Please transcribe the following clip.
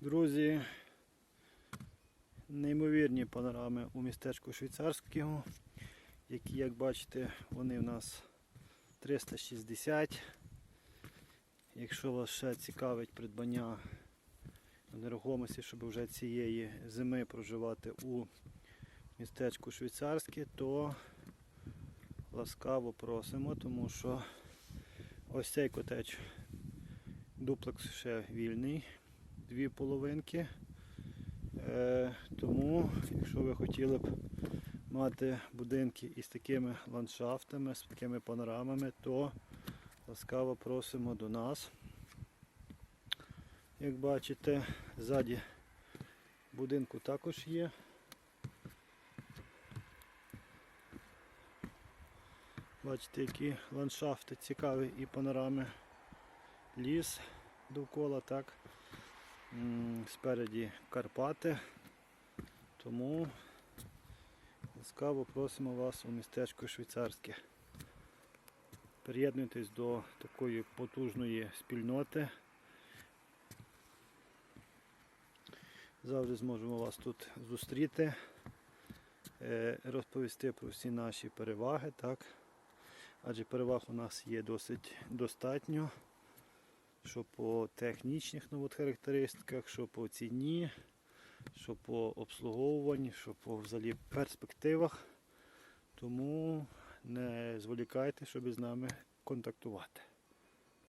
Друзі, неймовірні панорами у містечку Швейцарського, які, як бачите, вони в нас 360. Якщо вас ще цікавить придбання нерухомості, щоб вже цієї зими проживати у містечку Швейцарське, то ласкаво просимо, тому що ось цей котедж дуплекс ще вільний, дві половинки. Е, тому, якщо ви хотіли б мати будинки із такими ландшафтами, з такими панорамами, то ласкаво просимо до нас. Як бачите, ззаді будинку також є. Бачите, які ландшафти цікаві і панорами. Ліс довкола, так. Спереді Карпати. Тому ласкаво просимо вас у містечко Швейцарське. Приєднуйтесь до такої потужної спільноти. Завжди зможемо вас тут зустріти, е, розповісти про всі наші переваги, так? Адже переваг у нас є досить достатньо, що по технічних ну, от характеристиках, що по ціні, що по обслуговуванні, що по взагалі перспективах. Тому не зволікайте, щоб з нами контактувати.